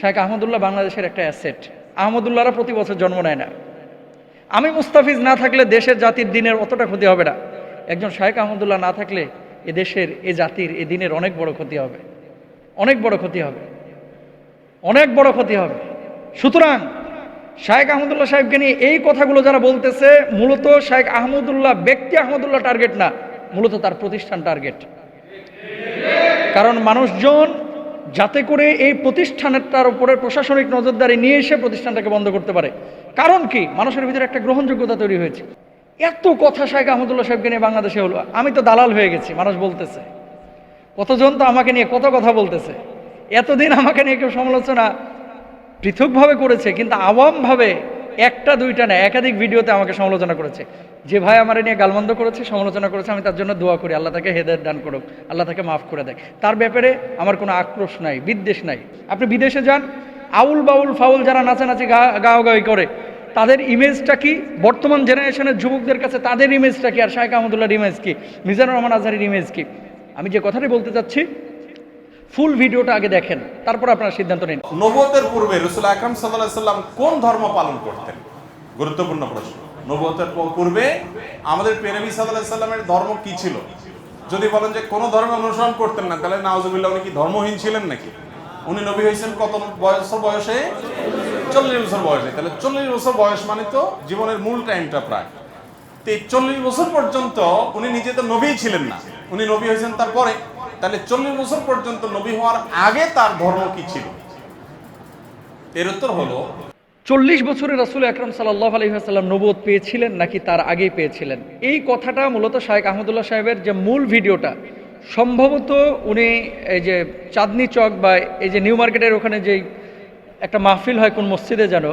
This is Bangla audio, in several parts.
শাহেখ আহমদুল্লাহ বাংলাদেশের একটা অ্যাসেট। আহমদুল্লাহরা প্রতি বছর জন্ম নেয় না। আমি মুস্তাফিজ না থাকলে দেশের জাতির দিনের অতটা ক্ষতি হবে না। একজন শাহেখ আহমদুল্লাহ না থাকলে এ দেশের, এ জাতির, এ দিনের অনেক বড় ক্ষতি হবে। অনেক বড় ক্ষতি হবে। অনেক বড় ক্ষতি হবে। সুতরাং শাহেখ আহমদুল্লাহ সাহেবকে নিয়ে এই কথাগুলো যারা বলতেছে, মূলত শাহেখ আহমদুল্লাহ ব্যক্তি আহমদুল্লাহ টার্গেট না, মূলত তার প্রতিষ্ঠান টার্গেট কারণ মানুষজন যাতে করে এই প্রতিষ্ঠানের তার উপরে প্রশাসনিক নজরদারি নিয়ে এসে প্রতিষ্ঠানটাকে বন্ধ করতে পারে। কারণ কি? মানুষের ভিতরে একটা গ্রহণযোগ্যতা তৈরি হয়েছে। এত কথা শাহেখ আহমদুল্লাহ সাহেবকে নিয়ে বাংলাদেশে হলো। আমি তো দালাল হয়ে গেছি, মানুষ বলতেছে। কতজন তো আমাকে নিয়ে কত কথা বলতেছে। এতদিন আমাকে নিয়ে কেউ সমালোচনা পৃথকভাবে করেছে, কিন্তু আওয়ামভাবে একটা, দুইটা না, একাধিক ভিডিওতে আমাকে সমালোচনা করেছে। যে ভাই আমার নিয়ে গালমন্দ করেছে, সমালোচনা করেছে, আমি তার জন্য দোয়া করি, আল্লাহ তাকে হেদায়ত দান করুক, আল্লাহ তাকে মাফ করে দেয়। তার ব্যাপারে আমার কোনো আক্রোশ নাই, বিদ্বেষ নাই। আপনি বিদেশে যান, আউল বাউল ফাউল যারা নাচানাচি গা গাওয়াগাওয়ি করে, তাদের ইমেজটা কি? বর্তমান জেনারেশনের যুবকদের কাছে তাদের ইমেজটা কি? আর শাহেখ আহমদুল্লাহর ইমেজ কি? মিজানুর রহমান আজহারের ইমেজ কি? আমি যে কথাটি বলতে চাচ্ছি, ফুল ভিডিওটা আগে দেখেন, তারপর আপনারা সিদ্ধান্ত নিন। নবতের পূর্বে রসুল আকরাম সাল্লাহ সাল্লাম কোন ধর্ম পালন করতেন? গুরুত্বপূর্ণ প্রশ্ন। নবতের পূর্বে আমাদের পেনবী সাল্লাহ সাল্লামের ধর্ম কি ছিল? যদি বলেন যে কোনো ধর্ম অনুসরণ করতেন না, তাহলে নাওজুবিল্লাহ উনি কি ধর্মহীন ছিলেন নাকি? উনি নবী হয়েছেন কত বয়স বয়সে? চল্লিশ বছর বয়সে। তাহলে চল্লিশ বছর বয়স মানে তো জীবনের মূল টাইমটা প্রায়। তো এই চল্লিশ বছর পর্যন্ত উনি নিজে তো নবী ছিলেন না। উনি নবী হয়েছেন তারপরে। তাহলে চল্লিশ বছর পর্যন্ত নবী হওয়ার আগে তার ধর্ম কি ছিল? এর উত্তর হলো চল্লিশ বছরে রাসুল আকরম সাল্লাহ আলহিহাসাল্লাম নবুয়ত পেয়েছিলেন নাকি তার আগেই পেয়েছিলেন? এই কথাটা মূলত শাহেখ আহমদুল্লাহ সাহেবের যে মূল ভিডিওটা, সম্ভবত উনি এই যে চাঁদনি চক বা এই যে নিউ মার্কেটের ওখানে যেই একটা মাহফিল হয় কোন মসজিদে যেন,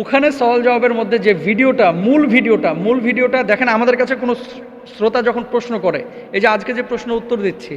ওখানে সওয়াল জবাবের মধ্যে যে ভিডিওটা, মূল ভিডিওটা মূল ভিডিওটা দেখেন আমাদের কাছে কোনো শ্রোতা যখন প্রশ্ন করে, এই যে আজকে যে প্রশ্ন উত্তর দিচ্ছি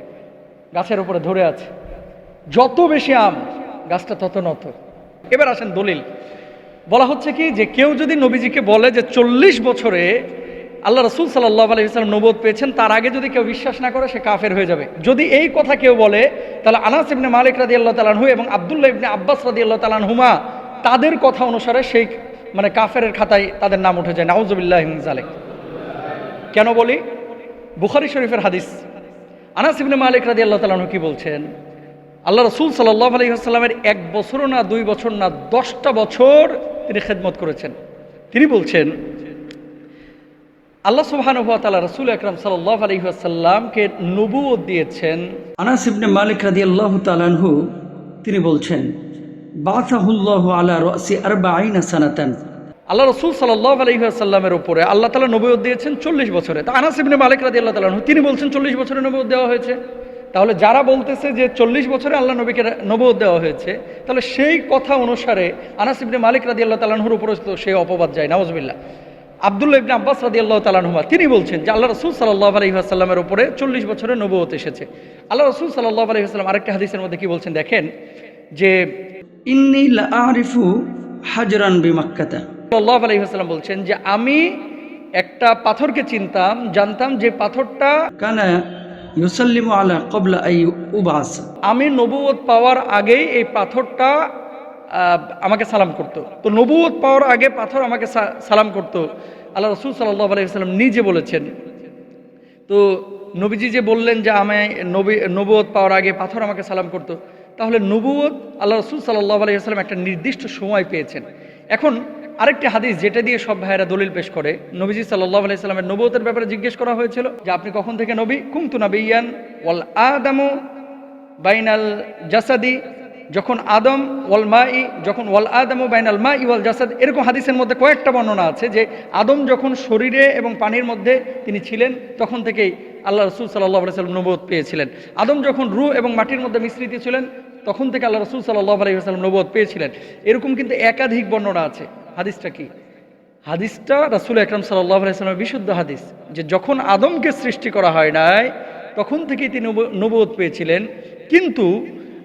গাছের উপরে ধরে আছে। যত বেশি আম, গাছটা তত নত। এবার আসেন দলিল। বলা হচ্ছে কি যে কেউ যদি নবীজিকে বলে যে চল্লিশ বছরে আল্লাহ রসুল সাল্লাহ আলহিসাল্লাম নবোধ পেয়েছেন, তার আগে যদি কেউ বিশ্বাস না করে, সে কাফের হয়ে যাবে। যদি এই কথা কেউ বলে, তাহলে আনাস ইবনে মালিক রাদি আল্লাহ তালানহু এবং আবদুল্লাহ ইবনে আব্বাস রাদি আল্লাহ তালানহুমা তাদের কথা অনুসারে সেই মানে কাফের খাতায় তাদের নাম উঠে যায়। নাউজুবিল্লাহ জালেক কেন বলি? বুখারি শরীফের হাদিস। আনাস ইবনে মালিক রাদি আল্লাহ তালানহু কি বলছেন? আল্লাহ রসুল সাল্লাহ আলহিহাস্লামের এক বছরও না দুই বছর না দশটা বছর তিনি খেদমত করেছেন। তিনি বলছেন, আল্লাহ সুবাহানুভাতালা রসুল আকরাম সাল্লাহ আলহিহাসাল্লামকে নবুও দিয়েছেন। আনাস ইবনে মালিক রাদিয়াল্লাহু তাআলাহু তিনি বলছেন বাসাহুল্লাহু আলা রাসি আরবাঈনা সানাতান। আল্লাহ রসুল সাল্লাহ উপরে আল্লাহ তালা নবীয় দিয়েছেন চল্লিশ বছরে। তা আনাস মালিক রাদি আল্লাহ তালা তিনি বলছেন চল্লিশ বছরে নবীয় দেওয়া হয়েছে। তাহলে যারা বলতেছে যে চল্লিশ বছরে আল্লাহ নবীকে নবুয়ত দেওয়া হয়েছে, তাহলে সেই কথা অনুসারে আনাস মালিক রাদি আল্লাহ তালাহুর উপরে তো সেই অপবাদ যায় নওয়াজবিল্লা আবদুল্লাহ ইবনে আব্বাস রাদি আল্লাহ তালাহুমা তিনি বলছেন যে আল্লাহ রসুল সাল্লাহ আলহিহাসাল্লামের উপরে চল্লিশ বছরে নবুয়ত এসেছে। আল্লাহ রসুল সাল্লাহ আলহিহাস্লাম আরেকটা হাদিসের মধ্যে কি বলছেন, দেখেন যে, ইন্নি আরিফু হাজরান বিমাক্কাতা। সাল্লাহ আলহিহাস্লাম বলছেন যে আমি একটা পাথরকে চিনতাম জানতাম যে পাথরটা কানা ইউসাল্লিমু আলা কবলা উবাস। আমি নবুয়ত পাওয়ার আগেই এই পাথরটা আমাকে সালাম করত। তো নবুয়ত পাওয়ার আগে পাথর আমাকে সালাম করত। আল্লাহ রসুল সাল্লাহ আলাইসাল্লাম নিজে বলেছেন। তো নবীজি যে বললেন যে আমি নবী নবুয়ত পাওয়ার আগে পাথর আমাকে সালাম করতো তাহলে নবুয়ত আল্লাহ রসুল সাল্লাহ আলাইসাল্লাম একটা নির্দিষ্ট সময় পেয়েছেন। এখন আরেকটি হাদিস যেটা দিয়ে সব ভাইয়েরা দলিল পেশ করে। নবীজি সাল্লাহ আলাইসাল্লামের নবতের ব্যাপারে জিজ্ঞেস করা হয়েছিল যে, আপনি কখন থেকে নবী? কুমতু নবীয়ান ওয়াল আদামু বাইনাল জাসাদি। যখন আদম ওয়াল মাই, যখন ওয়াল আদম বাইনাল মা ই ওয়াল জাসাদ, এরকম হাদিসের মধ্যে কয়েকটা বর্ণনা আছে যে, আদম যখন শরীরে এবং পানির মধ্যে তিনি ছিলেন, তখন থেকেই আল্লাহ রসুল সাল্লাহ সাল্লাম নবোধ পেয়েছিলেন। আদম যখন রু এবং মাটির মধ্যে মিশ্রিত ছিলেন, তখন থেকে আল্লাহ রসুল সাল্লাহ আলহিহাস্লাম নবোধ পেয়েছিলেন। এরকম কিন্তু একাধিক বর্ণনা আছে। হাদিসটা কি? হাদিসটা রাসুল আকরাম সাল্লাহ আলাইস্লামের বিশুদ্ধ হাদিস যে যখন আদমকে সৃষ্টি করা হয় নাই, তখন থেকেই তিনি নবোধ পেয়েছিলেন। কিন্তু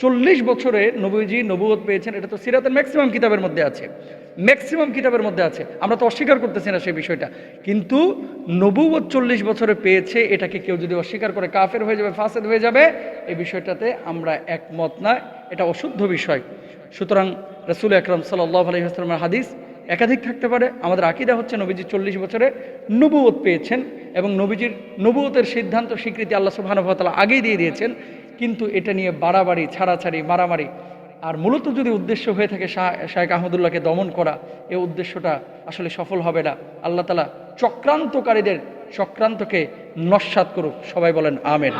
চল্লিশ বছরে নবীজি নবুয়ত পেয়েছেন। এটা তো সিরাতের ম্যাক্সিমাম কিতাবের মধ্যে আছে। ম্যাক্সিমাম কিতাবের মধ্যে আছে। আমরা তো অস্বীকার করতেছি না সেই বিষয়টা। কিন্তু নবুয়ত চল্লিশ বছরে পেয়েছে, এটাকে কেউ যদি অস্বীকার করে কাফের হয়ে যাবে, ফাসেদ হয়ে যাবে, এই বিষয়টাতে আমরা একমত না। এটা অশুদ্ধ বিষয়। সুতরাং রসুল আকরম সাল্লাহ আলহিহাস্লামের হাদিস একাধিক থাকতে পারে। আমাদের আকিদা হচ্ছে নবীজি চল্লিশ বছরে নবুয়ত পেয়েছেন এবং নবীজির নবুয়তের সিদ্ধান্ত স্বীকৃতি আল্লাহ সুবাহানুভাতালা আগেই দিয়ে দিয়েছেন। কিন্তু এটা নিয়ে বাড়াবাড়ি, ছাড়াছাড়ি, মারামারি। আর মূলত যদি উদ্দেশ্য হয়ে থাকে শাহ শাহেক আহমদুল্লাহকে দমন করা, এ উদ্দেশ্যটা আসলে সফল হবে না। আল্লাহ তালা চক্রান্তকারীদের চক্রান্তকে নস্বাত করুক। সবাই বলেন, আমেন।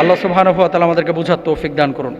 আল্লাহ সুবাহানুভাতালা আমাদেরকে বুঝার তৌফিক দান করুন।